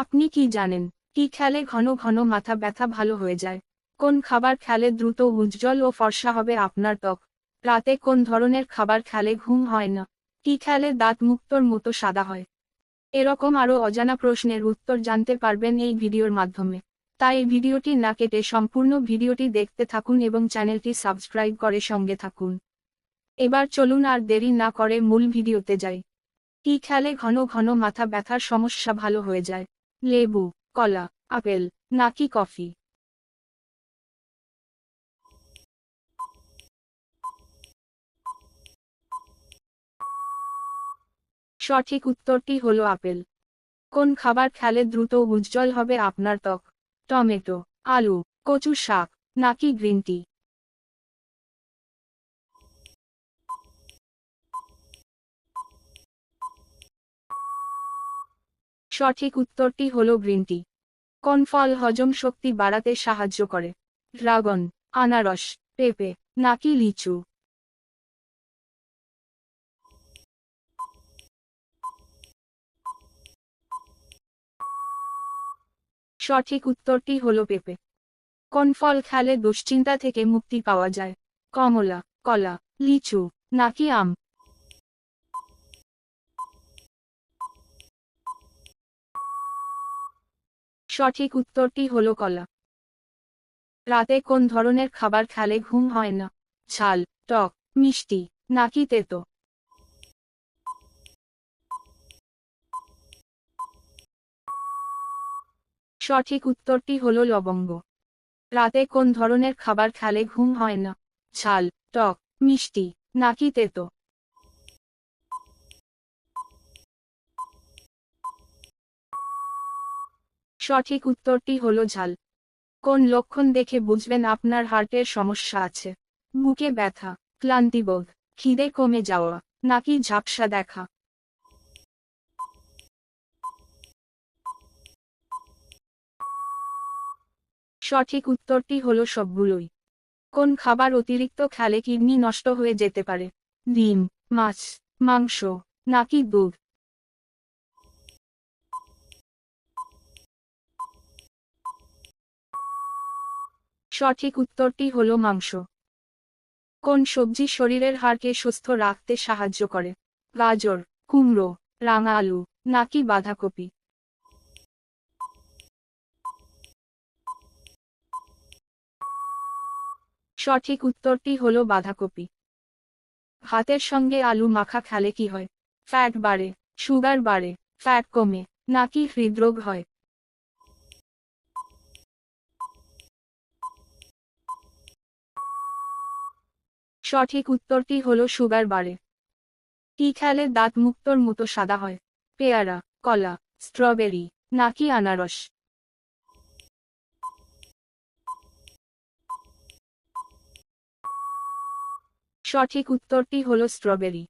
আপনি কি জানেন, কি খেলে ঘন ঘন মাথা ব্যথা ভালো হয়ে যায়? কোন খাবার খেলে দ্রুত উজ্জ্বল ও ফর্সা হবে আপনার ত্বক? রাতে কোন ধরনের খাবার খেলে ঘুম হয় না? কি খেলে দাঁত মুক্তর মতো সাদা হয়? এরকম আরও অজানা প্রশ্নের উত্তর জানতে পারবেন এই ভিডিওর মাধ্যমে। তাই এই ভিডিওটি না কেটে সম্পূর্ণ ভিডিওটি দেখতে থাকুন এবং চ্যানেলটি সাবস্ক্রাইব করে সঙ্গে থাকুন। এবার চলুন আর দেরি না করে মূল ভিডিওতে যাই। কি খেলে ঘন ঘন মাথা ব্যথার সমস্যা ভালো হয়ে যায়? লেবু, কলা, আপেল, নাকি কফি? সঠিক উত্তরটি হলো আপেল। কোন খাবার খেলে দ্রুত উজ্জ্বল হবে আপনার ত্বক? টমেটো, আলু কচু শাক, নাকি গ্রিন টি? সঠিক উত্তরটি হল গ্রিন টি। কোন ফল হজম শক্তি বাড়াতে সাহায্য করে। ড্রাগন, আনারস, পেঁপে, নাকি লিচু? সঠিক উত্তরটি হল পেঁপে। কোন ফল খেলে দুশ্চিন্তা থেকে মুক্তি পাওয়া যায়। কমলা, কলা, লিচু, নাকি আম? সঠিক উত্তরটি হলো কলা। রাতে কোন ধরনের খাবার খেলে ঘুম হয় না? ঝাল, টক, মিষ্টি, নাকি তেতো? সঠিক উত্তরটি হল লবঙ্গ। রাতে কোন ধরনের খাবার খেলে ঘুম হয় না? ঝাল, টক, মিষ্টি, নাকি তেতো? সঠিক উত্তরটি হল ঝাল। কোন লক্ষণ দেখে বুঝবেন আপনার হার্টের সমস্যা আছে? বুকে ব্যথা ক্লান্তিবোধ খিদে কমে যাওয়া, নাকি ঝাপসা দেখা? সঠিক উত্তরটি হল সবগুলোই। কোন খাবার অতিরিক্ত খেলে কিডনি নষ্ট হয়ে যেতে পারে? ডিম, মাছ, মাংস, নাকি দুধ? সঠিক উত্তরটি হল মাংস। কোন সবজি শরীরের হাড়কে সুস্থ রাখতে সাহায্য করে? গাজর, কুমড়ো, রাঙা আলু, নাকি বাঁধাকপি? সঠিক উত্তরটি হল বাঁধাকপি। ভাতের সঙ্গে আলু মাখা খেলে কি হয়? ফ্যাট বাড়ে, সুগার বাড়ে, ফ্যাট কমে, নাকি হৃদরোগ হয়? সঠিক উত্তরটি হল সুগার বাড়ে। কি খেলে দাঁত মুক্তর মতো সাদা হয়? পেয়ারা, কলা, স্ট্রবেরি, নাকি আনারস? সঠিক উত্তরটি হল স্ট্রবেরি।